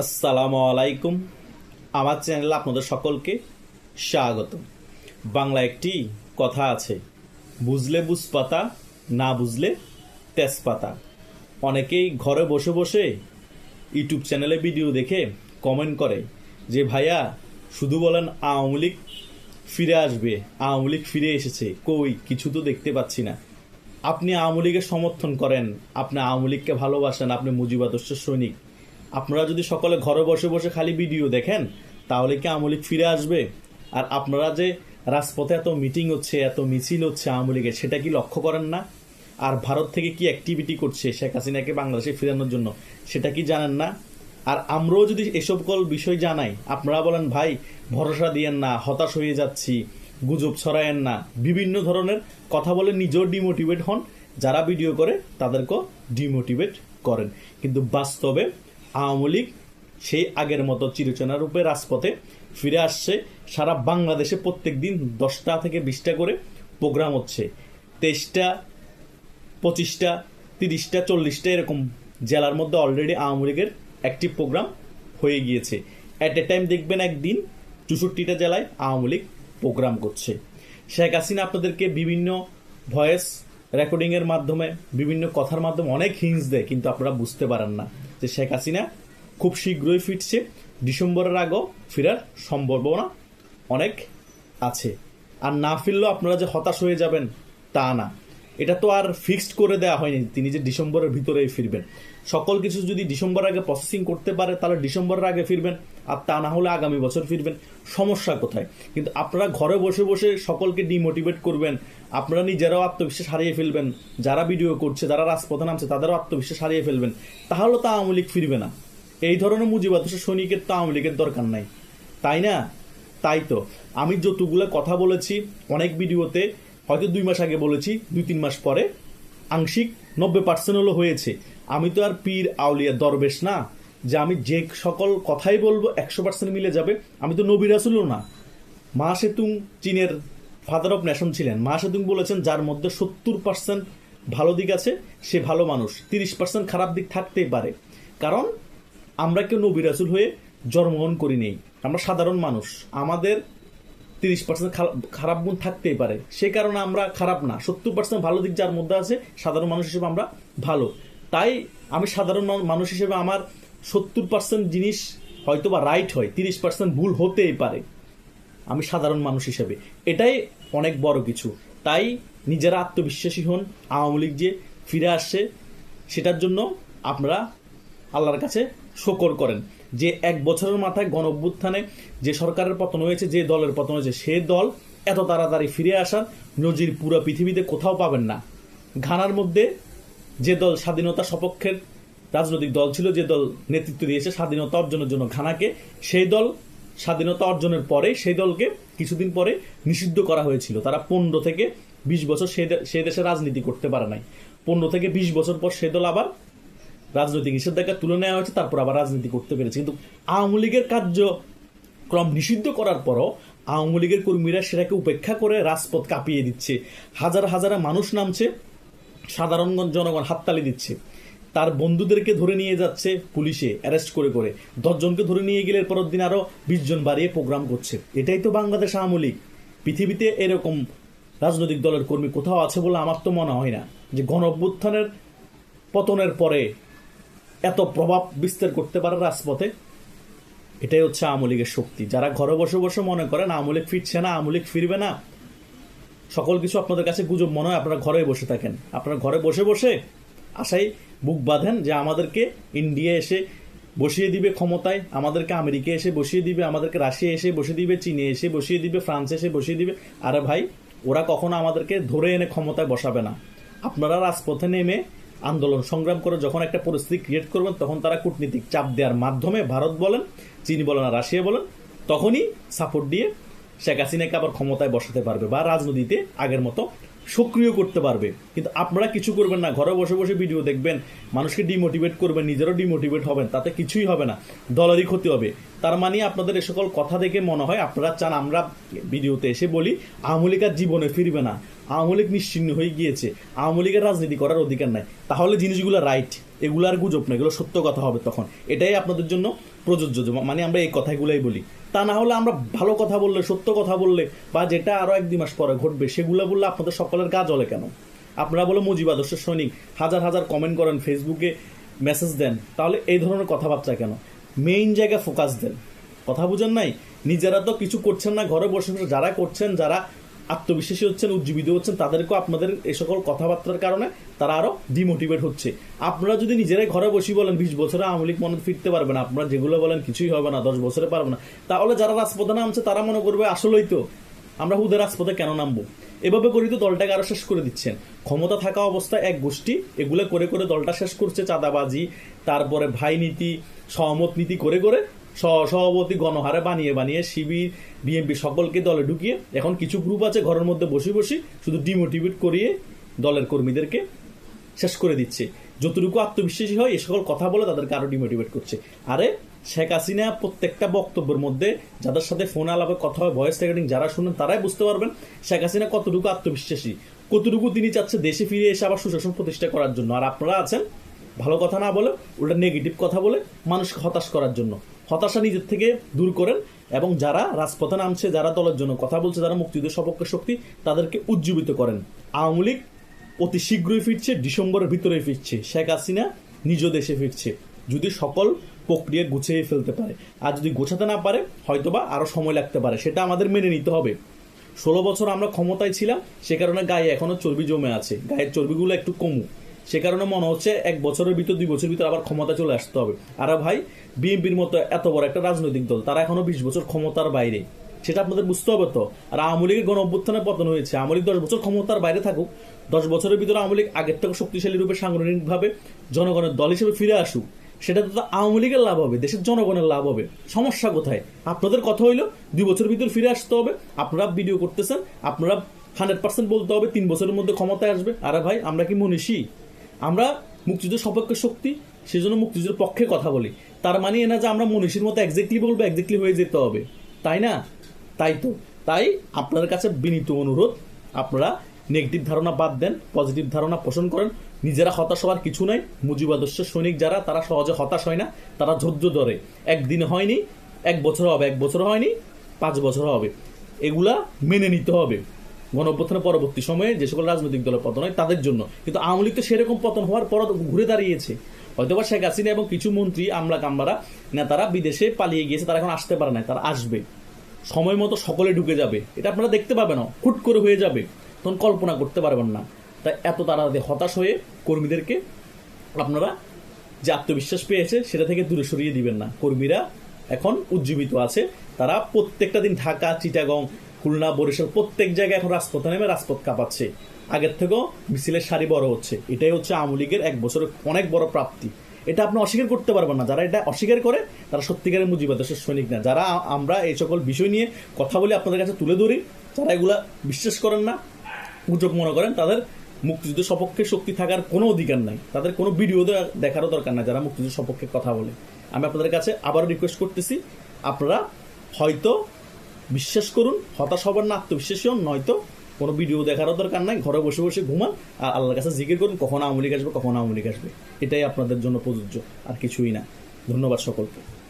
আসসালামু আলাইকুম। আমার চ্যানেলে আপনাদের সকলকে স্বাগত বাংলা একটি কথা আছে, বুঝলে বুঝপাতা, না বুঝলে তেজপাতা। অনেকেই ঘরে বসে বসে ইউটিউব চ্যানেলে ভিডিও দেখে কমেন্ট করে যে, ভাইয়া, শুধু বলেন আওয়ামী লীগ ফিরে আসবে, আওয়ামী লীগ ফিরে এসেছে, কই, কিছু তো দেখতে পাচ্ছি না। আপনি আওয়ামী লীগের সমর্থন করেন, আপনি আওয়ামী লীগকে ভালোবাসেন, আপনি মুজিবাদর্শের সৈনিক। আপনারা যদি সকলে ঘরে বসে বসে খালি ভিডিও দেখেন, তাহলে কি আওয়ামী লীগ ফিরে আসবে? আর আপনারা যে রাজপথে এত মিটিং হচ্ছে, এত মিছিল হচ্ছে আওয়ামী লীগের সেটা কি লক্ষ্য করেন না? আর ভারত থেকে কি অ্যাক্টিভিটি করছে শেখ হাসিনাকে বাংলাদেশে ফিরানোর জন্য, সেটা কি জানেন না? আর আমরাও যদি এসব কল বিষয় জানাই, আপনারা বলেন, ভাই, ভরসা দিয়েন না, হতাশ হয়ে যাচ্ছি, গুজব ছড়ায়েন না। বিভিন্ন ধরনের কথা বলে নিজেও ডিমোটিভেট হন, যারা ভিডিও করে, তাদেরকেও ডিমোটিভেট করেন। কিন্তু বাস্তবে আওয়ামী লীগ সেই আগের মতো চিরচেনা রূপে রাজপথে ফিরে আসছে। সারা বাংলাদেশে প্রত্যেক দিন দশটা থেকে বিশটা করে প্রোগ্রাম হচ্ছে। তেইশটা, পঁচিশটা, তিরিশটা, চল্লিশটা এরকম জেলার মধ্যে অলরেডি আওয়ামী লীগের একটি প্রোগ্রাম হয়ে গিয়েছে। অ্যাট এ টাইম দেখবেন একদিন চৌষট্টিটা জেলায় আওয়ামী লীগ প্রোগ্রাম করছে। শেখ হাসিনা আপনাদেরকে বিভিন্ন ভয়েস রেকর্ডিংয়ের মাধ্যমে, বিভিন্ন কথার মাধ্যমে অনেক হিংস দেয়, কিন্তু আপনারা বুঝতে পারেন না। যে শেখ হাসিনা খুব শীঘ্রই ফিরছে। ডিসেম্বরের আগেও ফেরার সম্ভাবনা অনেক আছে। আর না ফিরলেও আপনারা যে হতাশ হয়ে যাবেন তা না। এটা তো আর ফিক্সড করে দেওয়া হয়নি। তিনি যে ডিসেম্বরের ভিতরেই ফিরবেন। সকল কিছু যদি ডিসেম্বর আগে প্রসেসিং করতে পারে, তাহলে ডিসেম্বরের আগে ফিরবেন, আর তা না হলে আগামী বছর ফিরবেন। সমস্যা কোথায়? কিন্তু আপনারা ঘরে বসে বসে সকলকে ডিমোটিভেট করবেন, আপনারা নিজেরাও আত্মবিশ্বাস হারিয়ে ফেলবেন। যারা ভিডিও করছে, যারা রাজপথে নামছে, তাদেরও আত্মবিশ্বাস হারিয়ে ফেলবেন। তাহলে তো আওয়ামী লীগ ফিরবে না। এই ধরনের মুজিবাদর্শ সৈনিকের তো আওয়ামী লীগের দরকার নাই। তাই না? তাই তো। আমি যতগুলো কথা বলেছি, অনেক ভিডিওতে হয়তো দুই মাস আগে বলেছি, দুই তিন মাস পরে। আংশিক নব্বই পার্সেন্ট হলো হয়েছে। আমি তো আর পীর আউলিয়া দরবেশ না, যে আমি যে সকল কথাই বলব একশো পার্সেন্ট মিলে যাবে। আমি তো নবী রাসুলও না। মা সেতুং চীনের ফাদার অফ নেশন ছিলেন। মা সেতুং বলেছেন, যার মধ্যে সত্তর পার্সেন্ট ভালো দিক আছে, সে ভালো মানুষ। তিরিশ পার্সেন্ট খারাপ দিক থাকতেই পারে। কারণ আমরা কেউ নবী রাসুল হয়ে জন্মগ্রহণ করি নেই। আমরা সাধারণ মানুষ। আমাদের তিরিশ পার্সেন্ট খারাপ গুণ থাকতেই পারে। সে কারণে আমরা খারাপ না। সত্তর পার্সেন্ট ভালো দিক যার মধ্যে আছে, সাধারণ মানুষ হিসেবে আমরা ভালো। তাই আমি সাধারণ মানুষ হিসেবে আমার সত্তর পার্সেন্ট জিনিস হয়তো বা রাইট হয়, তিরিশ পার্সেন্ট ভুল হতেই পারে। আমি সাধারণ মানুষ হিসেবে। এটাই অনেক বড় কিছু। তাই নিজেরা আত্মবিশ্বাসী হন, আওয়ামী লীগ যে ফিরে আসছে, সেটার জন্য আপনারা আল্লাহর কাছে শকর করেন। যে এক বছরের মাথায় গণ অভ্যুত্থানে যে সরকারের পতন হয়েছে, যে দলের পতন হয়েছে, সে দল এত তাড়াতাড়ি ফিরে আসার নজির পুরো পৃথিবীতে কোথাও পাবেন না। ঘানার মধ্যে যে দল স্বাধীনতা সপক্ষের রাজনৈতিক দল ছিল, যে দল নেতৃত্ব দিয়েছে স্বাধীনতা অর্জনের জন্য ঘানাকে, সেই দল স্বাধীনতা অর্জনের পরে, সেই দলকে কিছুদিন পরে নিষিদ্ধ করা হয়েছিল। তারা পনেরো থেকে বিশ বছর সে দেশে রাজনীতি করতে পারে নাই। পনেরো থেকে বিশ বছর পর সে দল আবার রাজনৈতিক নিষেধাজ্ঞা তুলে নেওয়া হয়েছে, তারপর আবার রাজনীতি করতে পেরেছে। কিন্তু আওয়ামী লীগের কার্যক্রম নিষিদ্ধ করার পরও আওয়ামী লীগের কর্মীরা সেটাকে উপেক্ষা করে রাজপথ কাঁপিয়ে দিচ্ছে। হাজার হাজার মানুষ নামছে, সাধারণ জনগণ হাততালি দিচ্ছে। তার বন্ধুদেরকে ধরে নিয়ে যাচ্ছে পুলিশে অ্যারেস্ট করে করে। দশজনকে ধরে নিয়ে গেলে পরের দিন আরও বিশ জন বাড়িয়ে প্রোগ্রাম করছে। এটাই তো বাংলাদেশ আওয়ামী লীগ। পৃথিবীতে এরকম রাজনৈতিক দলের কর্মী কোথাও আছে বলে আমার তো মনে হয় না যে গণ পতনের পরে এত প্রভাব বিস্তার করতে পারে রাজপথে? এটাই হচ্ছে আওয়ামী লীগের শক্তি। যারা ঘরে বসে বসে মনে করেন আওয়ামী লীগ ফিরছে না, আওয়ামী লীগ ফিরবে না। সকল কিছু আপনাদের কাছে গুজব মনে হয়, আপনারা ঘরে বসে থাকেন। আপনারা ঘরে বসে বসে আশাই বুক বাঁধেন যে আমাদেরকে ইন্ডিয়া এসে বসিয়ে দিবে ক্ষমতায়, আমাদেরকে আমেরিকা এসে বসিয়ে দিবে, আমাদেরকে রাশিয়া এসে বসিয়ে দিবে, চীনে এসে বসিয়ে দিবে, ফ্রান্স এসে বসিয়ে দিবে। আরে ভাই, ওরা কখনো আমাদেরকে ধরে এনে ক্ষমতায় বসাবে না। আপনারা রাজপথে নেমে আন্দোলন সংগ্রাম করে যখন একটা পরিস্থিতি ক্রিয়েট করবেন, তখন তারা কূটনীতিক চাপ দেওয়ার মাধ্যমে ভারত বলেন, চীন বলেন আর রাশিয়া বলেন, তখনই সাপোর্ট দিয়ে শেখ হাসিনাকে আবার ক্ষমতায় বসাতে পারবে বা রাজনীতিতে আগের মতো সক্রিয় করতে পারবে। কিন্তু আপনারা কিছু করবেন না, ঘরে বসে বসে ভিডিও দেখবেন, মানুষকে ডিমোটিভেট করবেন, নিজেরও ডিমোটিভেট হবেন, তাতে কিছুই হবে না, দলেরই ক্ষতি হবে। তার মানে আপনাদের এ সকল কথা দেখে মনে হয়, আপনারা চান আমরা ভিডিওতে এসে বলি, আওয়ামী জীবনে ফিরবে না। আওয়ামী লীগ নিশ্চিন্ন হয়ে গিয়েছে। আওয়ামী লীগের রাজনীতি করার অধিকার নাই। তাহলে জিনিসগুলো রাইট এগুলো আর গুজব না, এগুলো সত্য কথা হবে তখন। এটাই আপনাদের জন্য প্রযোজ্য মানে আমরা এই কথাগুলোই বলি। তা না হলে আমরা ভালো কথা বললে, সত্য কথা বললে, বা যেটা আরও এক দুই মাস পরে ঘটবে, সেগুলো বললে আপনাদের সকলের গা জ্বলে কেন? আপনারা বলে মুজিব আদর্শের সৈনিক, হাজার হাজার কমেন্ট করেন ফেসবুকে মেসেজ দেন, তাহলে এই ধরনের কথাবার্তা কেন? মেইন জায়গায় ফোকাস দেন। কথা বুঝেন নাই? নিজেরা তো কিছু করছেন না, ঘরে বসে বসে যারা করছেন, যারা আত্মবিশ্বাসী হচ্ছেন, উজ্জীবিত হচ্ছেন, তাদেরকেও আপনাদের এই সকল কথাবার্তার কারণে তারা আরও ডিমোটিভেট হচ্ছে। আপনারা যদি নিজেরাই ঘরে বসে বলেন, বিশ বছরে আওয়ামী লীগ মনে ফিরতে পারবে না। আপনারা যেগুলো বলেন, কিছুই হবে না, দশ বছরে পারবে না। তাহলে যারা রাজপথে নামছে, তারা মনে করবে, আসলেই তো, আমরা হুদের রাজপথে কেন নামবো? এভাবে করে তো দলটাকে আরও শেষ করে দিচ্ছেন। ক্ষমতা থাকা অবস্থায় এক গোষ্ঠী এগুলো করে করে দলটা শেষ করছে, চাঁদাবাজি, তারপরে ভাই নীতি সহমত নীতি করে করে সভাপতি গণহারে বানিয়ে বানিয়ে শিবির, বিএনপি সকলকে দলে ঢুকিয়ে এখন কিছু গ্রুপ আছে ঘরের মধ্যে বসে বসে শুধু ডিমোটিভেট করিয়ে দলের কর্মীদেরকে শেষ করে দিচ্ছে। যতটুকু আত্মবিশ্বাসী হয় এ সকল কথা বলে তাদেরকে আরও ডিমোটিভেট করছে। আরে শেখ হাসিনা প্রত্যেকটা বক্তব্যের মধ্যে যাদের সাথে ফোন আলাপে কথা হয় ভয়েস রেকর্ডিং যারা শুনেন তারাই বুঝতে পারবেন শেখ হাসিনা কতটুকু আত্মবিশ্বাসী, কতটুকু তিনি চাচ্ছে দেশে ফিরে এসে আবার সুশাসন প্রতিষ্ঠা করার জন্য। আর আপনারা আছেন, ভালো কথা না বলে, ওটা নেগেটিভ কথা বলে মানুষকে হতাশ করার জন্য। হতাশা নিজের থেকে দূর করেন এবং যারা রাজপথে নামছে, যারা দলের জন্য কথা বলছে, যারা মুক্তিযুদ্ধের সপক্ষে শক্তি, তাদেরকে উজ্জীবিত করেন। আওয়ামী লীগ অতি শীঘ্রই ফিরছে, ডিসেম্বরের ভিতরে ফিরছে। শেখ হাসিনা নিজ দেশে ফিরছে, যদি সকল প্রক্রিয়া গুছিয়ে ফেলতে পারে। আর যদি গোছাতে না পারে, হয়তোবা আরও সময় লাগতে পারে। সেটা আমাদের মেনে নিতে হবে। ষোলো বছর আমরা ক্ষমতায় ছিলাম, সে কারণে গায়ে এখনও চর্বি জমে আছে। গায়ের চর্বিগুলো একটু কমু সে কারণে মনে হচ্ছে এক বছরের ভিতর, দুই বছরের ভিতর আবার ক্ষমতা চলে আসতে হবে। আর ভাই, বিএনপির মতো এত বড় একটা রাজনৈতিক দল, তারা এখনও বিশ বছর ক্ষমতার বাইরে। সেটা আপনাদের বুঝতে হবে তো? আর আওয়ামী লীগের গণ অভ্যুত্থানের পতন হয়েছে। আওয়ামী লীগ দশ বছর ক্ষমতার বাইরে থাকুক, দশ বছরের ভিতরে আওয়ামী লীগ আগের থেকে শক্তিশালী রূপে, সাংগঠনিকভাবে জনগণের দল হিসেবে ফিরে আসুক। সেটা তো আওয়ামী লীগের লাভ হবে, দেশের জনগণের লাভ হবে। সমস্যা কোথায়? আপনাদের কথা হইল, দুই বছরের ভিতর ফিরে আসতে হবে। আপনারা ভিডিও করতেছেন, আপনারা হান্ড্রেড পার্সেন্ট বলতে হবে, তিন বছরের মধ্যে ক্ষমতায় আসবে। আরে ভাই, আমরা কি মনীষী? আমরা মুক্তিযুদ্ধ সপক্ষে শক্তি, সেজন্য মুক্তিযুদ্ধের পক্ষে কথা বলি। তার মানে এ না যে আমরা মনীষীর মতো একজাক্টলি বলব একজাক্টলি হয়ে যেতে হবে। তাই না? তাই তো। তাই আপনার কাছে বিনীত অনুরোধ, আপনারা নেগেটিভ ধারণা বাদ দেন পজিটিভ ধারণা পোষণ করেন। নিজেরা হতাশ হওয়ার কিছু নাই। মুজিব আদর্শের সৈনিক যারা, তারা সহজে হতাশ হয় না, তারা ধৈর্য ধরে। একদিনে হয়নি, এক বছর হবে, এক বছর হয়নি, পাঁচ বছর হবে। এগুলা মেনে নিতে হবে। গণঅভ্যুত্থানের পরবর্তী সময়ে যে সকল রাজনৈতিক দলের পতন হয় তাদের জন্য। কিন্তু আওয়ামী লীগ তো সেরকম পতন হওয়ার পর ঘুরে দাঁড়িয়েছে। হয়তোবা শেখ হাসিনা এবং কিছু মন্ত্রী, আমলা কামলারা নেতারা বিদেশে পালিয়ে গিয়েছে, তারা এখন আসতে পারে না তারা আসবে। সময় মতো সকলে ঢুকে যাবে। এটা আপনারা দেখতে পাবেন, হুট করে হয়ে যাবে। তখন কল্পনা করতে পারবেন না। তাই এত তাড়াতাড়ি হতাশ হয়ে কর্মীদেরকে আপনারা যে আত্মবিশ্বাস পেয়েছে, সেটা থেকে দূরে সরিয়ে দিবেন না। কর্মীরা এখন উজ্জীবিত আছে। তারা প্রত্যেকটা দিন ঢাকা, চিটাগং খুলনা, বরিশাল, প্রত্যেক জায়গায় এখন রাজপথে নেমে রাজপথ কাঁপাচ্ছে। আগের থেকেও মিছিলের সারি বড় হচ্ছে। এটাই হচ্ছে আওয়ামী লীগের এক বছরের অনেক বড় প্রাপ্তি। এটা আপনি অস্বীকার করতে পারবেন না। যারা এটা অস্বীকার করে, তারা সত্যিকারের মুজিবাদেশের সৈনিক না। যারা আমরা এই সকল বিষয় নিয়ে কথা বলে, আপনাদের কাছে তুলে ধরি, যারা এগুলা বিশ্বাস করেন না, গুজব মনে করেন, তাদের মুক্তিযুদ্ধের সপক্ষে শক্তি থাকার কোনো অধিকার নাই। তাদের কোনো ভিডিও দেখারও দরকার নাই যারা মুক্তিযুদ্ধের সপক্ষে কথা বলে। আমি আপনাদের কাছে আবারও রিকোয়েস্ট করতেছি, আপনারা হয়তো বিশ্বাস করুন, হতাশ হবার না আত্মবিশ্বাসী হন, নয়তো কোনো ভিডিও দেখারও দরকার নাই, ঘরে বসে বসে ঘুমান আর আল্লাহর কাছে জিজ্ঞেস করুন, কখন আওয়ামী লীগ আসবে, কখন আমলিক আসবে। এটাই আপনাদের জন্য প্রযোজ্য, আর কিছুই না। ধন্যবাদ সকলকে।